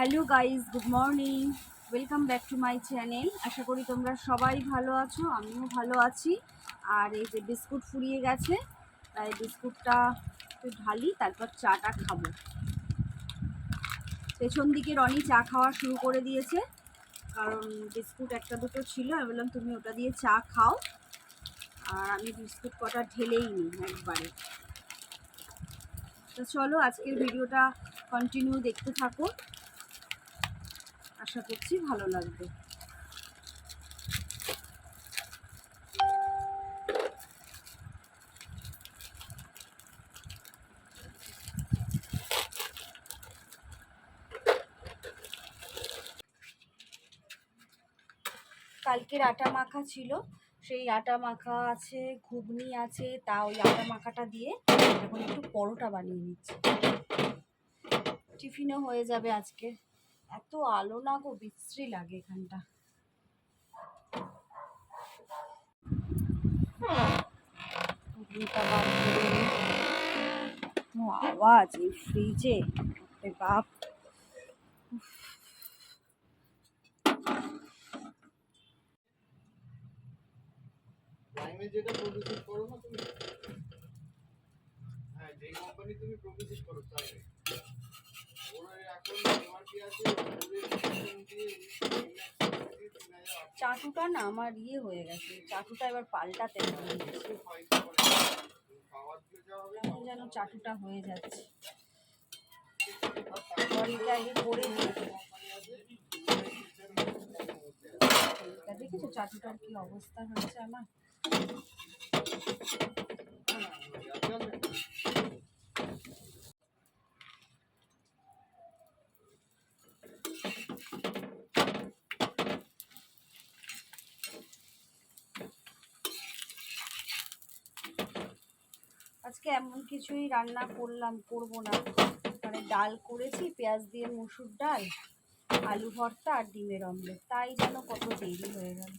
Hello guys good morning. Welcome back to my channel. আশা করি তোমরা সবাই ভালো আছো, আমিও ভালো আছি। আর এই যে বিস্কুট ফুরিয়ে গেছে, তাই বিস্কুটটা একটু ঢালি, তারপর চাটা খাব। পেছন দিকে রনি চা খাওয়া শুরু করে দিয়েছে, কারণ বিস্কুট একটা দুটো ছিল, আমি বললাম, তুমি ওটা দিয়ে চা খাও। আর আমি বিস্কুট কটা ঢেলেই নিই একবারে। তো চলো, আজকের ভিডিওটা কন্টিনিউ দেখতে থাকো। আশা করছি ভালো লাগবে। কালকের আটা মাখা ছিল, সেই আটা মাখা আছে, ঘুগনি আছে, তা ওই আটা মাখাটা দিয়ে এখন একটু পরোটা বানিয়ে নিচ্ছি। টিফিনও হয়ে যাবে আজকে। এত আলো না গো, বিশ্রী লাগে এখানটা। আওয়াজ, এই ফ্রিজে? বাপ। যেটা প্রডিউস করো না তুমি? হ্যাঁ যেই কোম্পানি তুমি প্রডিউস করো, তাই। চাটুটা না আমার ইয়ে হয়ে গেছে। চাটুটা এবার পাল্টাতে যেন চাটুটা হয়ে যাচ্ছে। দেখেছ চাটুটার কি অবস্থা হয়েছে আমার? আজকে এমন কিছুই রান্না করলাম, করব না। মানে ডাল করেছি, পেঁয়াজ দিয়ে মুসুর ডাল, আলু ভর্তা আর ডিমের অমলেট। তাই যেন কত দেরি হয়ে গেল।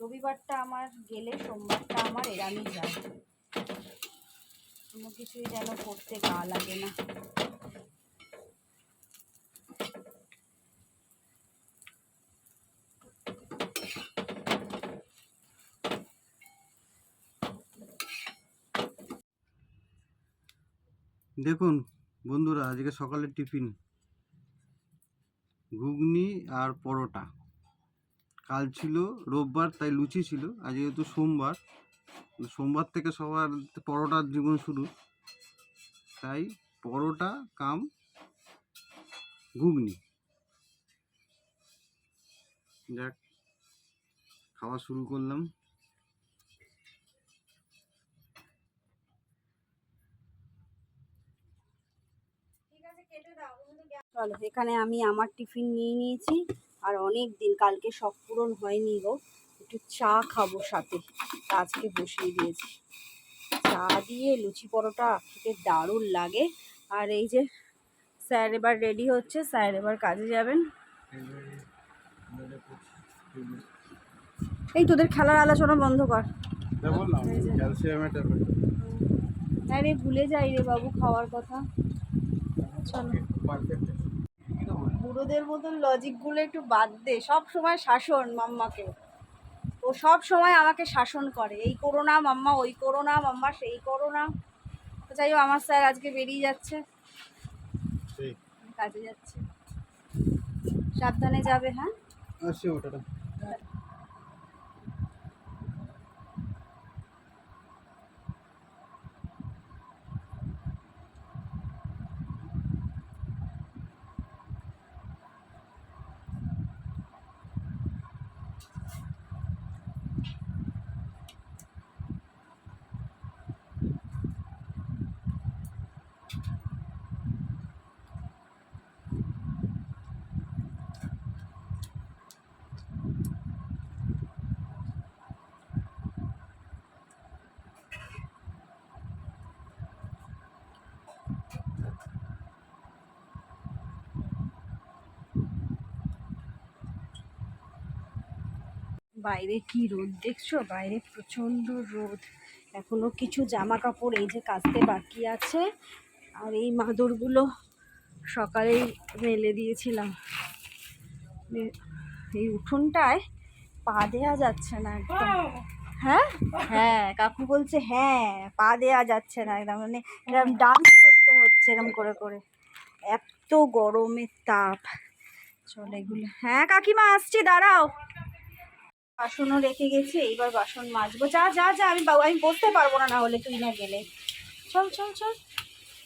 রবিবারটা আমার গেলে, সোমবারটা আমার এরামই যায়। কোনো কিছুই যেন করতে গা লাগে না। দেখুন, বন্ধুরা, আজকে সকালের টিফিন। ঘুগনি আর পরোটা। কাল ছিল রোববার, তাই লুচি ছিল। আজ যেহেতু সোমবার সোমবার থেকে সবার পরোটার জীবন শুরু। তাই পরোটা, কাম, ঘুগনি। যাক, খাওয়া শুরু করলাম। চলো এখানে আমি আমার টিফিন নিয়ে নিয়েছি আর অনেক দিন কালকে সব পূরণ হয়নি গো। একটু চা খাব সাথে আজকে বসিয়ে দিয়েছি। চা দিয়ে লুচি পরোটা খেতে দারুণ লাগে। আর এই যে স্যার এবার রেডি হচ্ছে স্যার এবার কাজে যাবেন। এই তোদের খেলার আলোচনা বন্ধ কর। ক্যালসিয়ামের হ্যাঁ রে ভুলে যাই রে বাবু খাওয়ার কথা। চলো। বুড়োদের মতন লজিকগুলো একটু বাদ দে। সব সময় শাসন মাম্মাকে। ও সব সময় আমাকে শাসন করে। এই করো না মাম্মা ওই করো না মাম্মা সেই করো না। তো যাই হোক আমার স্যার আজকে বেরিয়ে যাচ্ছে। কাজে যাচ্ছে। সাবধানে যাবে হ্যাঁ আসছে ওটা বাইরে কি রোদ দেখছ? বাইরে প্রচণ্ড রোদ। এখনও কিছু জামা কাপড় এই যে কাচতে বাকি আছে। আর এই মাদুরগুলো সকালেই মেলে দিয়েছিলাম। এই উঠোনটায় পা দেওয়া যাচ্ছে না একদম। হ্যাঁ? হ্যাঁ কাকু বলছে হ্যাঁ পা দেওয়া যাচ্ছে না একদম। মানে এরকম ডান্স করতে হচ্ছে এরকম করে করে। এত গরমের তাপ। চলে এগুলো হ্যাঁ কাকিমা, আসছি, দাঁড়াও। বাসনও রেখে গেছি, এইবার বাসন মাজবো। যা যা যা, আমি বাবু আমি বসতে পারব না না হলে তুই না গেলে। চল চল চল।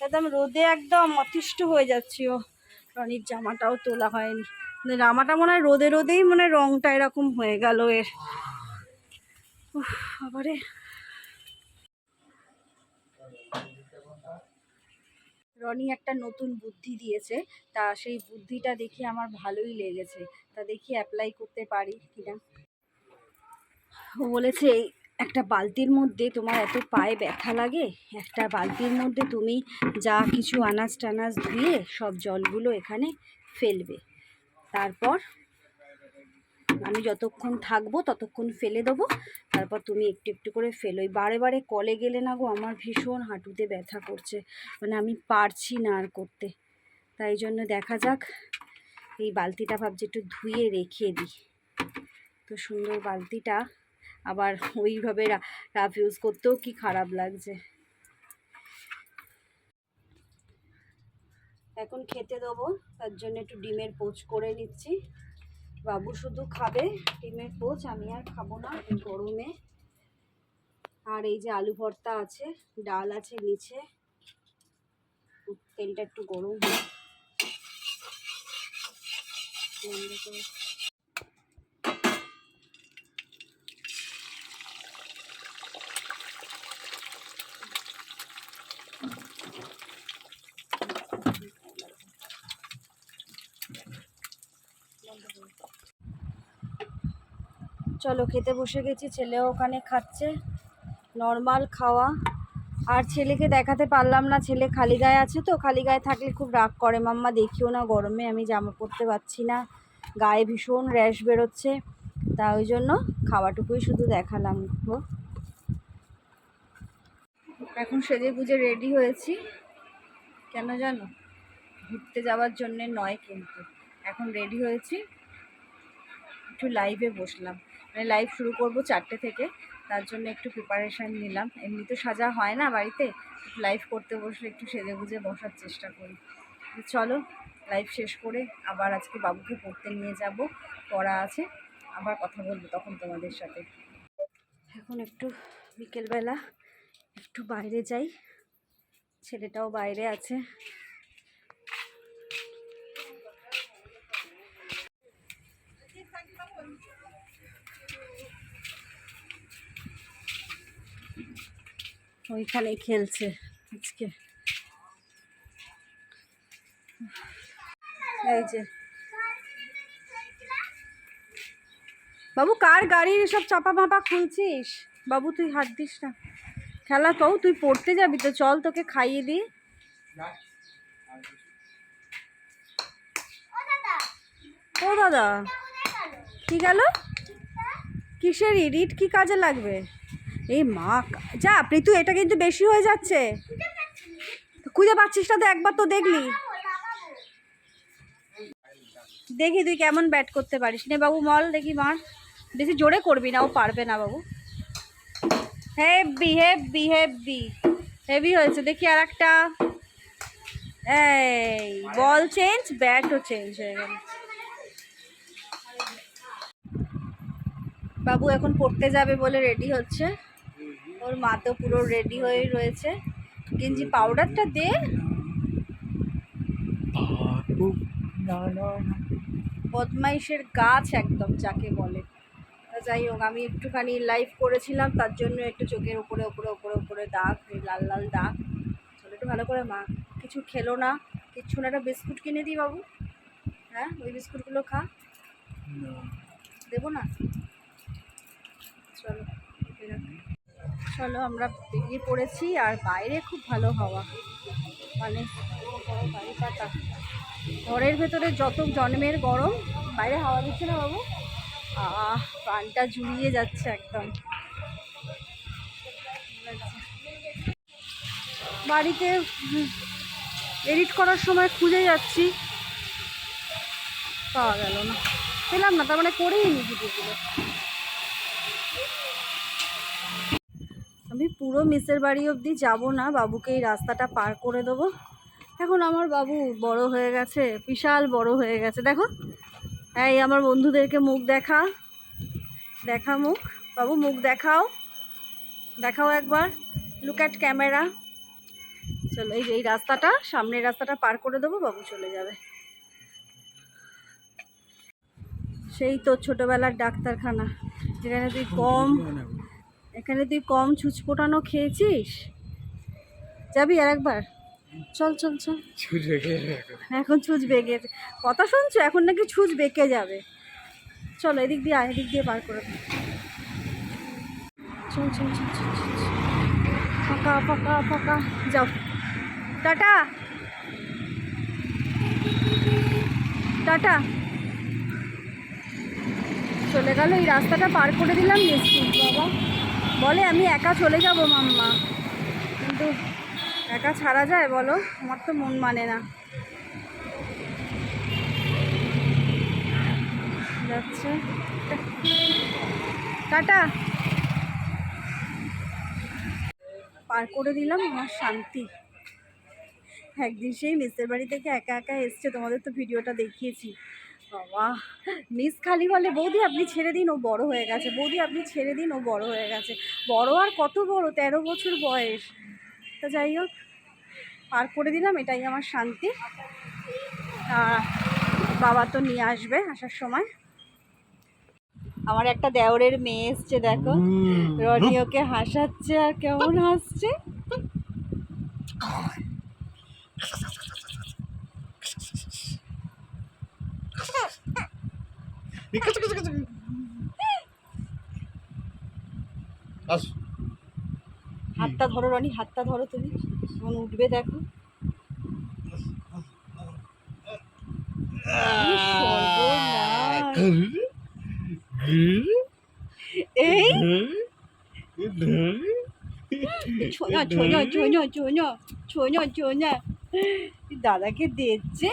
একদম রোদে একদম অতিষ্ঠ হয়ে যাচ্ছি, ও। রনির জামাটাও তোলা হয়নি। মানে জামাটা মনে হয় রোদে রোদেই মনে রংটা এরকম হয়ে গেল এর। আবারে রনি একটা নতুন বুদ্ধি দিয়েছে, তা সেই বুদ্ধিটা দেখে আমার ভালোই লেগেছে। তা দেখি অ্যাপ্লাই করতে পারি কিনা। ও বলেছে এই একটা বালতির মধ্যে তোমার এত পায়ে ব্যথা লাগে, একটা বালতির মধ্যে তুমি যা কিছু আনাজ টানাজ ধুয়ে সব জলগুলো এখানে ফেলবে। তারপর আমি যতক্ষণ থাকব, ততক্ষণ ফেলে দেবো। তারপর তুমি একটু একটু করে ফেলো। বারে বারে কলে গেলে না গো, আমার ভীষণ হাঁটুতে ব্যথা করছে। মানে আমি পারছি না আর করতে। তাই জন্য দেখা যাক, এই বালতিটা ভাবছি একটু ধুয়ে রেখে দিই। তো সুন্দর বালতিটা আবার ওইভাবে রাফ ইউজ করতেও কি খারাপ লাগছে। এখন খেতে দেবো, তার জন্য একটু ডিমের পোচ করে নিচ্ছি। বাবু শুধু খাবে, ডিমের পোচ, আমি আর খাব না গরমে। আর এই যে আলু ভর্তা আছে, ডাল আছে নিচে। তেলটা একটু গরম হোক। চলো, খেতে বসে গেছি, ছেলেও ওখানে খাচ্ছে। নর্মাল খাওয়া। আর ছেলেকে দেখাতে পারলাম না, ছেলে খালি গায়ে আছে তো, খালি গায়ে থাকলে খুব রাগ করে। মাম্মা, দেখিও না, গরমে আমি জামা পরতে পারছি না, গায়ে ভীষণ র্যাশ বেরোচ্ছে। তা ওই জন্য খাওয়াটুকুই শুধু দেখালাম, গো। এখন সেজে গুজে রেডি হয়েছি। কেন জানো? ঘুরতে যাওয়ার জন্যে নয় কিন্তু। এখন রেডি হয়েছি। একটু লাইভে বসলাম। মানে লাইভ শুরু করব চারটে থেকে, তার জন্য একটু প্রিপারেশান নিলাম। এমনি তো সাজা হয় না বাড়িতে লাইভ করতে বসলে একটু সেজে গুজে বসার চেষ্টা করি। চলো লাইভ শেষ করে আবার আজকে বাবুকে পড়তে নিয়ে যাব, পড়া আছে, আবার কথা বলব তখন তোমাদের সাথে। এখন একটু বিকেলবেলা একটু বাইরে যাই, ছেলেটাও বাইরে আছে। ওইখানে খেলছে আজকে। এই যে। বাবু কার গাড়ির সব চাপা মাপা খুলছিস? বাবু তুই হাত দিস না। খেলা তো তুই পড়তে যাবি তো চল তোকে খাইয়ে দি ও দাদা। কি গেল? কিসের ইডিট? কি কাজে লাগবে? এই মা, যা, প্রীতু, এটা কিন্তু বেশি হয়ে যাচ্ছে। খুঁজে পাচ্ছিস না তো, একবার তো দেখলি। দেখি তুই কেমন ব্যাট করতে পারিস। নে বাবু মল দেখি, মার। বেশি জোরে করবি না, ও পারবে না বাবু। হেভি হেভি হেভি হেভি হয়েছে। দেখি আর একটা এই বল চেঞ্জ ব্যাটও চেঞ্জ হয়ে গেল। বাবু এখন পড়তে যাবে বলে রেডি হচ্ছে। ওর মা তো পুরো রেডি হয়ে রয়েছে। গেঞ্জি পাউডারটা দে। বদমাইশের গাছ একদম যাকে বলে। যাই হোক আমি একটুখানি লাইভ করেছিলাম তার জন্য একটু চোখের উপরে উপরে উপরে উপরে দাগ লাল লাল দাগ। চলো একটু ভালো করে মা কিছু খেলো না। কিচ্ছু না একটা বিস্কুট কিনে দিই বাবু। হ্যাঁ ওই বিস্কুটগুলো খা। দেবো না? চলো চলো, আমরা বেরিয়ে পড়েছি আর বাইরে খুব ভালো হাওয়া। মানে পাতা ঘরের ভেতরে যত জন্মের গরম, বাইরে হাওয়া দিচ্ছে না বাবু? আহ, প্রাণটা জুড়িয়ে যাচ্ছে একদম। বাড়িতে এডিট করার সময় খুঁজে যাচ্ছি। পাওয়া গেল না। পেলাম না, তার মানে করেই নি ভিডিওগুলো। আমি পুরো মিসের বাড়ি অবধি যাব না। বাবুকে এই রাস্তাটা পার করে দেবো। এখন আমার বাবু বড় হয়ে গেছে, বিশাল বড় হয়ে গেছে। দেখো, এই আমার বন্ধুদেরকে মুখ দেখা দেখা মুখ। বাবু, মুখ দেখাও দেখাও একবার। লুক অ্যাট ক্যামেরা চলো, এই যে, এই রাস্তাটা, সামনের রাস্তাটা পার করে দেবো, বাবু চলে যাবে। সেই তোর ছোটোবেলার ডাক্তারখানা, যেখানে তুই কম এখানে তুই কম ছুঁচ ফোটানো খেয়েছিস? যাবি আর একবার? চল চল চল। এখন ছুঁচ বেঁকে কথা শুনছো? এখন নাকি ছুঁচ বেঁকে যাবে। চলো এদিক দিয়ে আয় এদিক দিয়ে পার করে দে। চল চল চল চল চল, চল। ফাঁকা ফাঁকা ফাঁকা। যাও। টাটা। টাটা। চলে গেল এই রাস্তাটা পার করে দিলাম নিশ্চিত বাবা। বলে, আমি একা চলে যাব মাম্মা। কিন্তু একা ছাড়া যায় বলো, আমার তো মন মানে না। যাচ্ছে। টাটা। পার করে দিলাম আমার শান্তি। একদিন সেই মিসের বাড়ি থেকে একা একা এসছে, তোমাদের তো ভিডিওটা দেখিয়েছি। বাবা। মিস খালি বলে বৌদি আপনি ছেড়ে দিন ও বড় হয়ে গেছে। বৌদি আপনি ছেড়ে দিন ও বড় হয়ে গেছে। বড় আর কত বড়? তেরো বছর বয়স। তো যাই হোক পার করে দিলাম এটাই আমার শান্তি। বাবা তো নিয়ে আসবে আসার সময়। আমার একটা দেওরের মেয়ে এসছে দেখো। রনি ওকে হাসাচ্ছে আর কেমন হাসছে। হাতটা ধরো রনি হাতটা ধরো তুমি। কেমন উঠবে দেখো। এই? ছোনা ছোনা ছোনা ছোনা ছোনা ছোনা দাদাকে দিচ্ছে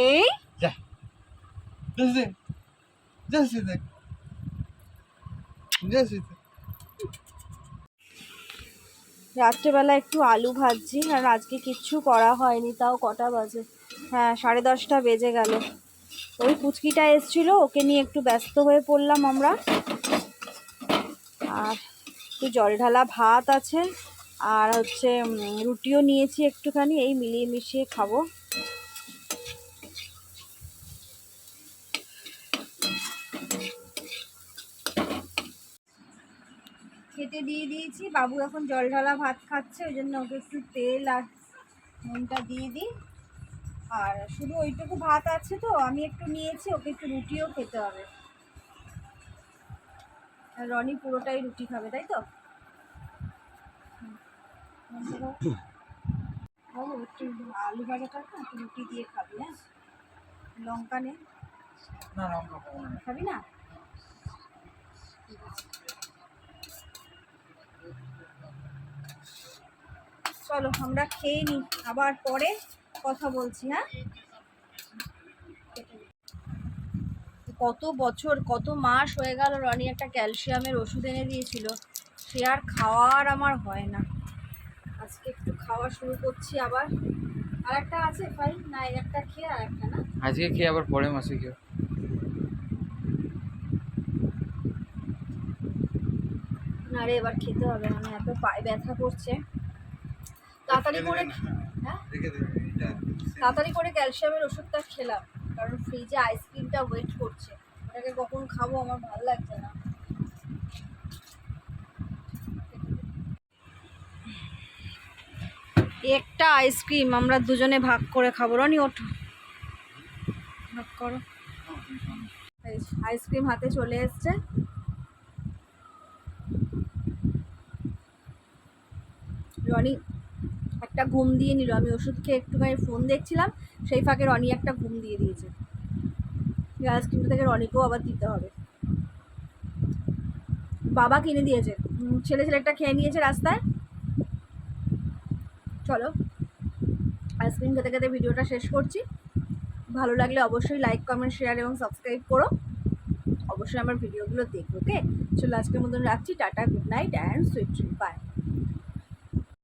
এই? Just রাত্রেবেলা একটু আলু ভাজছি, আর আজকে কিচ্ছু করা হয়নি, তাও কটা বাজে। হ্যাঁ সাড়ে দশটা বেজে গেল। ওই পুচকিটা এসছিল, ওকে নিয়ে একটু ব্যস্ত হয়ে পড়লাম আমরা। আর একটু জল ঢালা ভাত আছে, আর হচ্ছে রুটিও নিয়েছি একটুখানি, এই মিলিয়ে মিশিয়ে খাব। খেতে দিয়ে দিয়েছি। বাবু এখন জল ঢালা ভাত খাচ্ছে ওই জন্য ওকে একটু তেল আর নুনটা দিয়ে দিই। আর শুধু ওইটুকু ভাত আছে তো আমি একটু নিয়েছি ওকে একটু রুটিও খেতে হবে। আর রনি পুরোটাই রুটি খাবে তাই তো? একটু আলু ভাজাটা একটু রুটি দিয়ে খাবি হ্যাঁ? লঙ্কা নেই খাবি না। ঠিক আছে। চলো আমরা খেয়ে নিই আবার পরে কথা বলছি হ্যাঁ? কত বছর কত মাস হয়ে গেল রনি একটা ক্যালসিয়ামের ওষুধ এনে দিয়েছিল সে আর খাওয়ার আমার হয় না। আজকে একটু খাওয়া শুরু করছি আবার। আর একটা আছে ভাই? না একটা খেয়ে আর একটা না? আজকে খেয়ে আবার পরে মাসে কেউ না রে এবার খেতে হবে মানে এত পায়ে ব্যথা করছে। তাড়াতাড়ি করে হ্যাঁ? তাড়াতাড়ি করে ক্যালসিয়ামের ওষুধটা খেলাম কারণ ফ্রিজে আইসক্রিমটা ওয়েট করছে। ওটাকে কখন খাব আমার ভালো লাগছে না। একটা আইসক্রিম আমরা দুজনে ভাগ করে খাব। রনি ওঠো। ভাগ করো। আইসক্রিম হাতে চলে এসছে। রনি একটা ঘুম দিয়ে নিল। আমি ওষুধ খেয়ে একটুখানি ফোন দেখছিলাম, সেই ফাঁকে রনি একটা ঘুম দিয়ে দিয়েছে। এই আইসক্রিমটা থেকে রনিকেও আবার দিতে হবে। বাবা কিনে দিয়েছে। ছেলে ছেলেটা খেয়ে নিয়েছে রাস্তায়। চলো আইসক্রিম খেতে খেতে ভিডিওটা শেষ করছি। ভালো লাগলে অবশ্যই লাইক কমেন্ট শেয়ার এবং সাবস্ক্রাইব করো। অবশ্যই আমার ভিডিওগুলো দেখো ওকে চলো আজকের মতন রাখছি। Tata good night and sweet bye